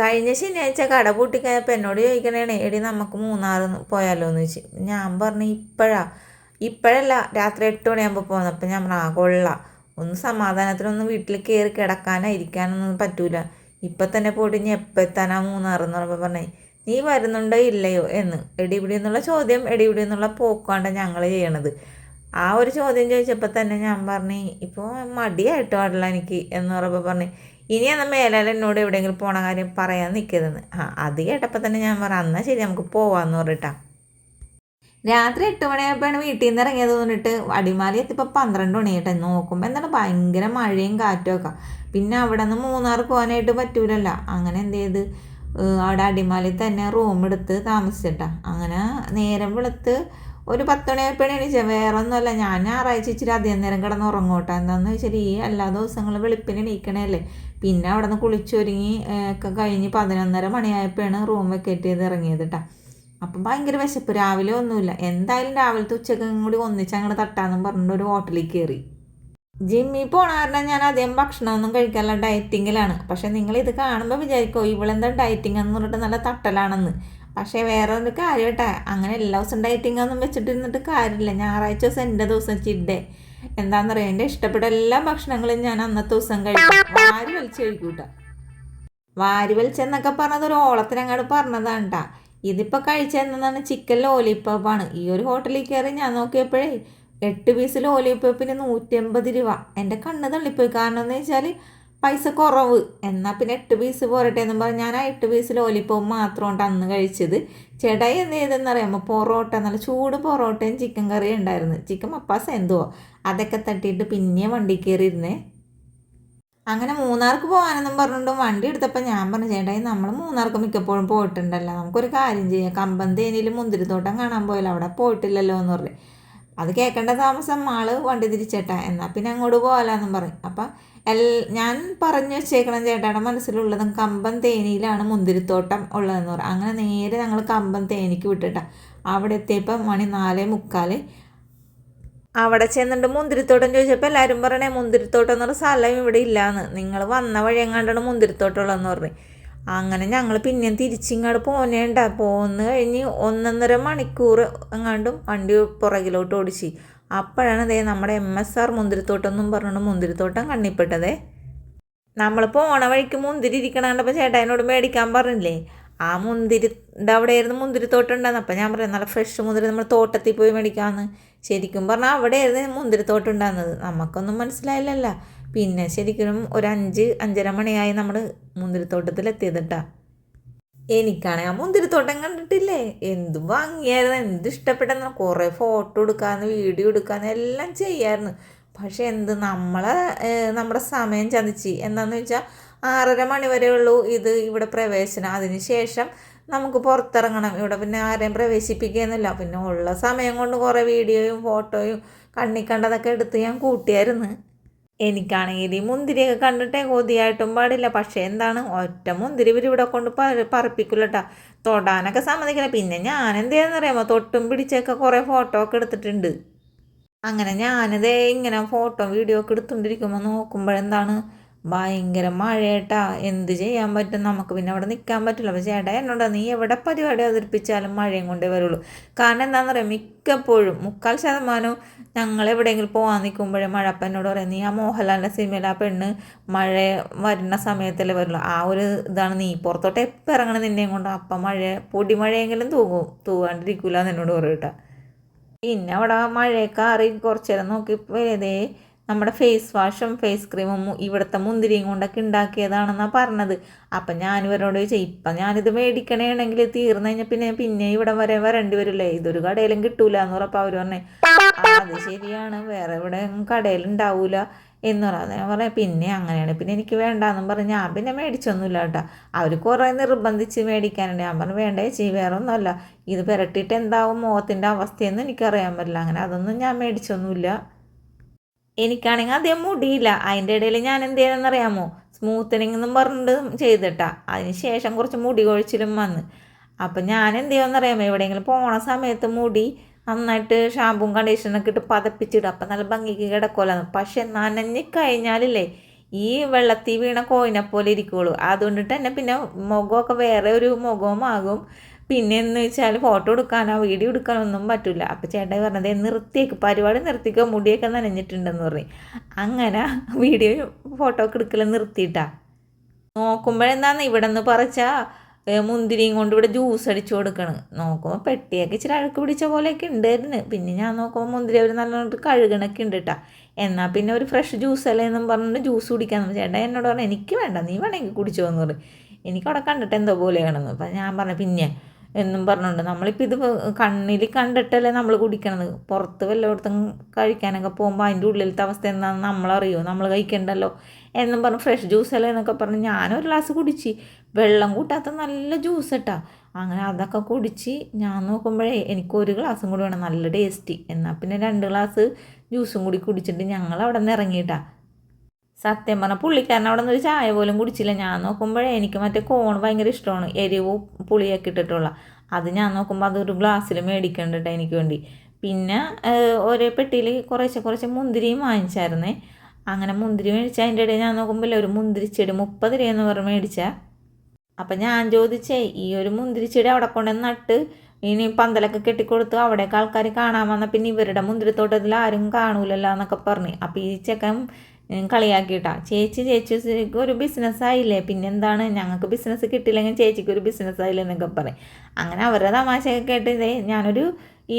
കഴിഞ്ഞ ശനിയാഴ്ച കട പൂട്ടിക്കഴിഞ്ഞപ്പോൾ എന്നോട് ചോദിക്കണേണ് എടി നമുക്ക് മൂന്നാർ പോയാലോ എന്ന് ചോദിച്ചു. ഞാൻ പറഞ്ഞു ഇപ്പോഴാ. ഇപ്പോഴല്ല രാത്രി എട്ട് മണിയാകുമ്പോൾ പോകുന്നത് അപ്പം ഞാൻ പറഞ്ഞു ആ കൊള്ളാം. ഒന്ന് സമാധാനത്തിനൊന്ന് വീട്ടിൽ കയറി കിടക്കാനോ ഇരിക്കാനൊന്നും പറ്റൂല. ഇപ്പം തന്നെ പോയിട്ട് ഇനി എപ്പോൾ എത്താനാ മൂന്നാർ എന്ന് പറയുമ്പോൾ പറഞ്ഞേ നീ വരുന്നുണ്ടോ ഇല്ലയോ? എന്ന്. എടി ഇവിടെ എന്നുള്ള ചോദ്യം എടി ഇവിടെ എന്നുള്ള പോക്കാണ്ട് ഞങ്ങൾ ചെയ്യണത്. ആ ഒരു ചോദ്യം ചോദിച്ചപ്പോൾ തന്നെ ഞാൻ പറഞ്ഞു ഇപ്പോൾ മടിയായിട്ട് പാടില്ല എനിക്ക്? എന്ന് പറയുമ്പോൾ പറഞ്ഞു ഇനി എന്നാൽ മേലാൽ എന്നോട് എവിടെയെങ്കിലും പോണ കാര്യം പറയാൻ നിൽക്കരുതെന്ന് ആ അത് കേട്ടപ്പോൾ തന്നെ ഞാൻ പറ എന്നാൽ ശരി നമുക്ക് പോവാന്ന് പറഞ്ഞിട്ടാ. രാത്രി എട്ട് മണിയായപ്പോഴാണ് വീട്ടിൽ നിന്ന് ഇറങ്ങിയത് തോന്നിട്ട് അടിമാലി എത്തിയപ്പോൾ പന്ത്രണ്ട് മണിയായിട്ട്. നോക്കുമ്പോൾ എന്താണ് ഭയങ്കര മഴയും കാറ്റും ഒക്കെ. പിന്നെ അവിടെ നിന്ന് മൂന്നാർ പോകാനായിട്ട് പറ്റൂലല്ലോ. അങ്ങനെ എന്ത് ചെയ്ത്? അവിടെ അടിമാലി തന്നെ റൂം എടുത്ത് താമസിച്ചിട്ടാ. അങ്ങനെ നേരം വെളുത്ത് ഒരു പത്ത് എനിക്ക് എണീച്ചത്. വേറെ ഒന്നുമല്ല ഞാൻ ഞായറാഴ്ച ഇച്ചിരി അധികം നേരം കിടന്ന് ഉറങ്ങോട്ടെ എന്താണെന്ന് വെച്ചാൽ ഈ എല്ലാ ദിവസങ്ങളും വെളുപ്പിന് എണീക്കണേല്ലേ പിന്നെ അവിടെ നിന്ന് കുളിച്ചൊരുങ്ങി ഒക്കെ കഴിഞ്ഞ് പതിനൊന്നര മണിയായപ്പോഴാണ് റൂം വെക്കേറ്റ് ചെയ്ത് ഇറങ്ങിയത് അപ്പം ഭയങ്കര വിശപ്പ്. രാവിലെ ഒന്നുമില്ല. എന്തായാലും രാവിലത്തെ ഉച്ചക്കും കൂടി ഒന്നിച്ച് അങ്ങോട്ട് തട്ടാന്നും പറഞ്ഞിട്ട് ഒരു ഹോട്ടലിൽ കയറി. ജിമ്മിൽ പോണ കാരണം ഞാൻ അധികം ഭക്ഷണമൊന്നും കഴിക്കാനുള്ള ഡയറ്റിങ്ങിലാണ്. പക്ഷെ നിങ്ങൾ ഇത് കാണുമ്പോൾ വിചാരിക്കോ ഇവളെന്താ ഡയറ്റിംഗ് എന്ന് പറഞ്ഞിട്ട് നല്ല തട്ടലാണെന്ന്. പക്ഷേ വേറെ ഒരു കാര്യം കേട്ടെ അങ്ങനെ എല്ലാ ദിവസം ഡയറ്റിംഗ് ഒന്നും വെച്ചിട്ടിരുന്നിട്ട് കാര്യമില്ല. ഞായറാഴ്ച ദിവസം എന്റെ ദിവസം ചിഡേ എന്താണെന്നറിയാം എന്റെ ഇഷ്ടപ്പെട്ട എല്ലാ ഭക്ഷണങ്ങളും ഞാൻ അന്നത്തെ ദിവസം കഴിക്കും. വാരി വലിച്ച് കഴിക്കൂട്ട. വാരി വലിച്ചെന്നൊക്കെ പറഞ്ഞത് ഒരു ഓളത്തിനങ്ങാട് പറഞ്ഞതാണ് കേട്ടാ ഇതിപ്പോൾ കഴിച്ചതെന്നാണ് ചിക്കൻ ലോലിപ്പോപ്പാണ് ഈ ഒരു ഹോട്ടലിൽ കയറി ഞാൻ നോക്കിയപ്പോഴേ എട്ട് പീസ് ലോലിപ്പോപ്പിന് നൂറ്റമ്പത് രൂപ. എന്റെ കണ്ണ് തള്ളിപ്പോയി. കാരണം എന്ന് വെച്ചാൽ പൈസ കുറവ്. എന്നാൽ പിന്നെ എട്ട് പീസ് പോരട്ടെ എന്ന് പറഞ്ഞ് ഞാൻ ആ എട്ട് പീസ് ലോലിപ്പോം മാത്രം കൊണ്ട് അന്ന് കഴിച്ചത്. ചേട്ടായി എന്ത് ചെയ്തെന്ന് പറയുമ്പോൾ പൊറോട്ട നല്ല ചൂട് പൊറോട്ടയും ചിക്കൻ കറിയും ഉണ്ടായിരുന്നു. ചിക്കൻ മപ്പാസ് എന്തുവോ? അതൊക്കെ തട്ടിയിട്ട് പിന്നെ വണ്ടി കയറിയിരുന്നേ. അങ്ങനെ മൂന്നാർക്ക് പോകാനെന്നും പറഞ്ഞിട്ടും വണ്ടി എടുത്തപ്പോൾ ഞാൻ പറഞ്ഞു ചേട്ടായി നമ്മൾ മൂന്നാർക്ക് മിക്കപ്പോഴും പോയിട്ടുണ്ടല്ലോ. നമുക്കൊരു കാര്യം ചെയ്യാം. കമ്പന്തേനിയിൽ മുന്തിരിത്തോട്ടം കാണാൻ പോയല്ലോ അവിടെ പോയിട്ടില്ലല്ലോ എന്ന് പറഞ്ഞു. അത് കേൾക്കേണ്ട താമസം ആൾ വണ്ടി തിരിച്ചേട്ടാ. എന്നാൽ പിന്നെ അങ്ങോട്ട് പോകാലെന്നും പറയും അപ്പം എൽ ഞാൻ പറഞ്ഞു വെച്ചേക്കണം ചേട്ടായുടെ മനസ്സിലുള്ളതും കമ്പം തേനിയിലാണ് മുന്തിരിത്തോട്ടം ഉള്ളതെന്ന് പറയും അങ്ങനെ നേരെ ഞങ്ങൾ കമ്പം തേനിക്ക് വിട്ടിട്ട. അവിടെ എത്തിയപ്പോൾ മണി നാലേ മുക്കാൽ അവിടെ ചെന്നിട്ട് മുന്തിരിത്തോട്ടം ചോദിച്ചപ്പോൾ എല്ലാവരും പറയണേ മുന്തിരിത്തോട്ടം എന്ന് പറഞ്ഞ സ്ഥലം ഇവിടെ ഇല്ലാന്ന്. നിങ്ങൾ വന്ന വഴി എങ്ങാണ്ടാണ് മുന്തിരിത്തോട്ടം ഉള്ളതെന്ന് പറഞ്ഞു. അങ്ങനെ ഞങ്ങൾ പിന്നെയും തിരിച്ചിങ്ങോട്ട് പോന്നേണ്ട. പോന്ന് കഴിഞ്ഞ് ഒന്നൊന്നര മണിക്കൂർ എങ്ങാണ്ടും വണ്ടി പുറകിലോട്ട് ഓടിച്ച്. അപ്പോഴാണ് ദേ നമ്മുടെ എം എസ് ആർ മുന്തിരിത്തോട്ടം എന്നും പറഞ്ഞുകൊണ്ട് മുന്തിരിത്തോട്ടം കണ്ണിപ്പെട്ടതേ. നമ്മളിപ്പോൾ ഓണവഴിക്ക് വഴിക്ക് മുന്തിരി ഇരിക്കണ കണ്ടപ്പോൾ ചേട്ടായിനോട് മേടിക്കാൻ പറഞ്ഞില്ലേ? ആ മുന്തിരിന്റെ അവിടെയായിരുന്നു മുന്തിരിത്തോട്ടം ഉണ്ടായിരുന്നു അപ്പോൾ ഞാൻ പറയാം നല്ല ഫ്രഷ് മുന്തിരി നമ്മൾ തോട്ടത്തിൽ പോയി മേടിക്കാമെന്ന് ശരിക്കും പറഞ്ഞാൽ അവിടെയായിരുന്നു മുന്തിരിത്തോട്ടം ഉണ്ടായിരുന്നത്. നമുക്കൊന്നും മനസ്സിലായില്ലല്ലോ. പിന്നെ ശരിക്കും ഒരു അഞ്ച് അഞ്ചര മണിയായി നമ്മൾ മുന്തിരിത്തോട്ടത്തിൽ എത്തിയതിട്ടാ എനിക്കാണെങ്കിൽ ആ മുന്തിരിത്തോട്ടം കണ്ടിട്ടില്ലേ? എന്തും ഭംഗിയായിരുന്നു എന്ത് ഇഷ്ടപ്പെട്ടെന്ന് കുറേ ഫോട്ടോ എടുക്കാന്ന് വീഡിയോ എടുക്കാന്ന് എല്ലാം ചെയ്യായിരുന്നു. പക്ഷെ എന്ത് നമ്മളെ നമ്മുടെ സമയം ചതിച്ച്. എന്താണെന്ന് വെച്ചാൽ ആറര മണി വരെ ഉള്ളൂ ഇത് ഇവിടെ പ്രവേശനം. അതിന് ശേഷം നമുക്ക് പുറത്തിറങ്ങണം. ഇവിടെ പിന്നെ ആരെയും പ്രവേശിപ്പിക്കുകയെന്നില്ല പിന്നെ ഉള്ള സമയം കൊണ്ട് കുറേ വീഡിയോയും ഫോട്ടോയും കണ്ണിക്കണ്ടതൊക്കെ എടുത്ത് ഞാൻ കൂട്ടിയായിരുന്നു. എനിക്കാണെങ്കിൽ ഈ മുന്തിരിയൊക്കെ കണ്ടിട്ടേ കൊതിയായിട്ടും പാടില്ല. പക്ഷേ എന്താണ്? ഒറ്റ മുന്തിരി ഇവർ ഇവിടെ കൊണ്ട് പറപ്പിക്കില്ല പറപ്പിക്കില്ലട്ടാ തൊടാനൊക്കെ സമ്മതിക്കില്ല. പിന്നെ ഞാൻ എന്ത് അറിയാമോ തൊട്ടും പിടിച്ചൊക്കെ കുറേ ഫോട്ടോ ഒക്കെ എടുത്തിട്ടുണ്ട്. അങ്ങനെ ഞാനിതേ ഇങ്ങനെ ഫോട്ടോ വീഡിയോ ഒക്കെ എടുത്തുകൊണ്ടിരിക്കുമ്പോൾ നോക്കുമ്പോഴെന്താണ് ഭയങ്കര മഴയേട്ടാ എന്ത് ചെയ്യാൻ പറ്റും? നമുക്ക് പിന്നെ അവിടെ നിൽക്കാൻ പറ്റില്ല. അപ്പോൾ ചേട്ടാ എന്നോട് നീ എവിടെ പരിപാടി അവതരിപ്പിച്ചാലും മഴയും കൊണ്ടേ വരുള്ളൂ. കാരണം എന്താണെന്ന് പറയാം മിക്കപ്പോഴും മുക്കാൽ ശതമാനവും ഞങ്ങൾ എവിടെയെങ്കിലും പോകാൻ നിൽക്കുമ്പോഴേ മഴപ്പനോട് പറയും പറയാം നീ ആ മോഹൻലാലിന്റെ സിനിമയിൽ ആ പെണ്ണ് മഴ വരുന്ന സമയത്തല്ലേ വരുള്ളൂ. ആ ഒരു ഇതാണ് നീ. പുറത്തോട്ട് എപ്പോൾ ഇറങ്ങണം നിന്നെയും കൊണ്ട് അപ്പം മഴ പൊടി മഴയെങ്കിലും തൂങ്ങും തൂകാണ്ടിരിക്കില്ല എന്ന് എന്നോട് പറയൂട്ടാ പിന്നെ അവിടെ മഴയൊക്കെ അറിയും കുറച്ച് നേരം നോക്കി ഇതേ നമ്മുടെ ഫേസ് വാഷും ഫേസ് ക്രീമും ഇവിടുത്തെ മുന്തിരിയും കൊണ്ടൊക്കെ ഉണ്ടാക്കിയതാണെന്നാണ് പറഞ്ഞത്. അപ്പം ഞാൻ ഇവരോട് ചോദിച്ചാൽ ഇപ്പം ഞാനിത് മേടിക്കണേണെങ്കിൽ തീർന്നു കഴിഞ്ഞാൽ പിന്നെ പിന്നെ ഇവിടെ വരെ വരേണ്ടി വരില്ലേ? ഇതൊരു കടയിലും കിട്ടൂല എന്ന് പറഞ്ഞപ്പോൾ അവർ പറഞ്ഞേ. "ആ, അത് ശരിയാണ്. വേറെ ഇവിടെ കടയിലുണ്ടാവൂല എന്ന് പറയാം ഞാൻ പറയാം പിന്നെ അങ്ങനെയാണ്. പിന്നെ എനിക്ക് വേണ്ടാന്നും പറഞ്ഞ് ഞാൻ പിന്നെ മേടിച്ചൊന്നുമില്ല കേട്ടോ. അവർ കുറേ നിർബന്ധിച്ച് മേടിക്കാനുണ്ട്. ഞാൻ പറഞ്ഞു വേണ്ട ചേച്ചി വേറെ ഒന്നുമല്ല ഇത് പുരട്ടിയിട്ട് എന്താവും? മുഖത്തിന്റെ അവസ്ഥയെന്ന് എനിക്കറിയാൻ പറ്റില്ല. അങ്ങനെ അതൊന്നും ഞാൻ മേടിച്ചൊന്നുമില്ല. എനിക്കാണെങ്കിൽ അധികം മുടിയില്ല. അതിന്റെ ഇടയിൽ ഞാൻ എന്ത് ചെയ്യണമെന്നറിയാമോ സ്മൂത്തനിങ് എന്നും പറഞ്ഞിട്ട് ചെയ്തിട്ടാ. അതിന് ശേഷം കുറച്ച് മുടി കൊഴിച്ചിലും വന്ന്. അപ്പം ഞാൻ എന്ത് ചെയ്യുമെന്നറിയാമോ എവിടെയെങ്കിലും പോണ സമയത്ത് മുടി നന്നായിട്ട് ഷാമ്പും കണ്ടീഷനൊക്കെ ഇട്ട് പതപ്പിച്ചിടും. അപ്പം നല്ല ഭംഗിക്ക് കിടക്കുമല്ലോ പക്ഷെ നനഞ്ഞു കഴിഞ്ഞാലില്ലേ ഈ വെള്ളത്തിൽ വീണ കോയിനെ പോലെ ഇരിക്കുള്ളൂ. അതുകൊണ്ടിട്ട് തന്നെ പിന്നെ മുഖമൊക്കെ വേറെ ഒരു മുഖവുമാകും. പിന്നെ എന്ന് വെച്ചാൽ ഫോട്ടോ എടുക്കാനോ വീഡിയോ എടുക്കാനോ ഒന്നും പറ്റില്ല അപ്പോൾ ചേട്ടായി പറഞ്ഞത് നിർത്തിയേക്ക് പരിപാടി നിർത്തിക്കോ മുടിയൊക്കെ നനഞ്ഞിട്ടുണ്ടെന്ന് പറഞ്ഞു അങ്ങനെ വീഡിയോ ഫോട്ടോ ഒക്കെ എടുക്കൽ നിർത്തിയിട്ടാ. നോക്കുമ്പോഴെന്താന്ന് ഇവിടെ നിന്ന് പറിച്ചാൽ മുന്തിരിയും കൊണ്ട് ഇവിടെ ജ്യൂസ് അടിച്ചു കൊടുക്കണം. നോക്കുമ്പോൾ പെട്ടിയൊക്കെ ഇച്ചിരി അഴുക്ക് പിടിച്ച പോലെയൊക്കെ ഉണ്ടായിരുന്നു. പിന്നെ ഞാൻ നോക്കുമ്പോൾ മുന്തിരി അവർ നല്ലോണം കഴുകണൊക്കെ ഉണ്ട് കേട്ടോ എന്നാൽ പിന്നെ ഒരു ഫ്രഷ് ജ്യൂസ് അല്ലേ എന്നും പറഞ്ഞിട്ട് ജ്യൂസ് കുടിക്കാൻ ചേട്ടാ എന്നോട് പറഞ്ഞു എനിക്ക് വേണ്ട നീ വേണമെങ്കിൽ കുടിച്ചോ എന്ന് എനിക്ക് എനിക്കവിടെ കണ്ടിട്ട് എന്തോ പോലെയാണെന്ന്. അപ്പം ഞാൻ പറഞ്ഞു പിന്നെ എന്നും പറഞ്ഞുകൊണ്ട്. നമ്മളിപ്പോൾ ഇത് കണ്ണിൽ കണ്ടിട്ടല്ലേ നമ്മൾ കുടിക്കണത്. പുറത്ത് വല്ലയിടത്തും കഴിക്കാനൊക്കെ പോകുമ്പോൾ അതിന്റെ ഉള്ളിലത്തെ അവസ്ഥ എന്താണെന്ന് നമ്മളറിയോ? നമ്മൾ കഴിക്കണ്ടല്ലോ? എന്നും പറഞ്ഞ് ഫ്രഷ് ജ്യൂസ് അല്ലേ എന്നൊക്കെ പറഞ്ഞ് ഞാനൊരു ഗ്ലാസ് കുടിച്ച്. വെള്ളം കൂട്ടാത്ത നല്ല ജ്യൂസ് ഇട്ടാ. അങ്ങനെ അതൊക്കെ കുടിച്ച് ഞാൻ നോക്കുമ്പോഴേ എനിക്ക് ഒരു ഗ്ലാസ്സും കൂടി വേണം. നല്ല ടേസ്റ്റി എന്നാൽ പിന്നെ രണ്ട് ഗ്ലാസ് ജ്യൂസും കൂടി കുടിച്ചിട്ട് ഞങ്ങൾ അവിടെ നിന്ന് ഇറങ്ങിയിട്ടാ. സത്യം പറഞ്ഞാൽ പുള്ളിക്കാരൻ അവിടെ നിന്ന് ഒരു ചായ പോലും കുടിച്ചില്ല. ഞാൻ നോക്കുമ്പോഴേ എനിക്ക് മറ്റേ കോൺ ഭയങ്കര ഇഷ്ടമാണ്. എരിവും പുളിയൊക്കെ ഇട്ടിട്ടുള്ള. അത് ഞാൻ നോക്കുമ്പോൾ അതൊരു ഗ്ലാസ്സിൽ മേടിക്കണ്ടിട്ട് എനിക്ക് വേണ്ടി. പിന്നെ ഒരേ പെട്ടിയിൽ കുറേശ്ശെ കുറച്ച് മുന്തിരിയും വാങ്ങിച്ചായിരുന്നേ. അങ്ങനെ മുന്തിരി മേടിച്ച അതിന്റെ ഇടയിൽ ഞാൻ നോക്കുമ്പോൾ ഒരു മുന്തിരിച്ചെടി മുപ്പത് എന്ന് പറഞ്ഞ് മേടിച്ച. അപ്പം ഞാൻ ചോദിച്ചേ ഈ ഒരു മുന്തിരിച്ചെടി അവിടെ കൊണ്ടുവന്ന് നട്ട് ഇനി പന്തലൊക്കെ കെട്ടിക്കൊടുത്ത് അവിടെയൊക്കെ ആൾക്കാർ കാണാൻ വന്ന പിന്നെ ഇവരുടെ മുന്തിരിത്തോട്ടത്തിൽ ആരും കാണൂലല്ലോ എന്നൊക്കെ പറഞ്ഞു. അപ്പോൾ ഈ ചെക്കൻ കളിയാക്കിയിട്ടാ. ചേച്ചി ചേച്ചി ഒരു ബിസിനസ്സായില്ലേ പിന്നെന്താണ് ഞങ്ങൾക്ക് ബിസിനസ് കിട്ടിയില്ലെങ്കിൽ ചേച്ചിക്ക് ഒരു ബിസിനസ് ആയില്ലേ എന്നൊക്കെ പറയും. അങ്ങനെ അവരുടെ തമാശയൊക്കെ കേട്ട് ഇതേ ഞാനൊരു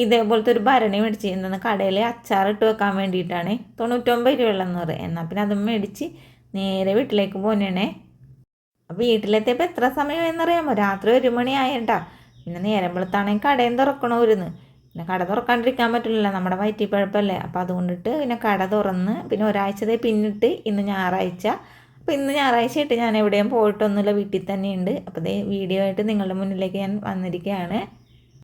ഇതേപോലത്തെ ഒരു ഭരണി മേടിച്ച് എന്താണ് കടയിൽ അച്ചാറിട്ട് വെക്കാൻ വേണ്ടിയിട്ടാണ്. തൊണ്ണൂറ്റൊമ്പത് രൂപയുള്ളതെന്ന് പറയും. എന്നാൽ പിന്നെ അതും മേടിച്ച് നേരെ വീട്ടിലേക്ക് പോകണേ വീട്ടിലെത്തിയപ്പോൾ എത്ര സമയം എന്നറിയാമോ രാത്രി ഒരു മണി ആയിട്ടാ പിന്നെ നേരം വെളുത്താണെങ്കിൽ കടയും തുറക്കണമായിരുന്നു പിന്നെ കട തുറക്കാണ്ടിരിക്കാൻ പറ്റില്ലല്ലോ നമ്മുടെ വയറ്റി കുഴപ്പമല്ലേ അപ്പോൾ അതുകൊണ്ടിട്ട് പിന്നെ കട തുറന്ന് പിന്നെ ഒരാഴ്ചത്തെ പിന്നിട്ട് ഇന്ന് ഞായറാഴ്ച. അപ്പോൾ ഇന്ന് ഞായറാഴ്ച ആയിട്ട് ഞാൻ എവിടെയും പോയിട്ടൊന്നുമില്ല വീട്ടിൽ തന്നെയുണ്ട്. അപ്പോൾ ഇതേ വീഡിയോ ആയിട്ട് നിങ്ങളുടെ മുന്നിലേക്ക് ഞാൻ വന്നിരിക്കുകയാണ്.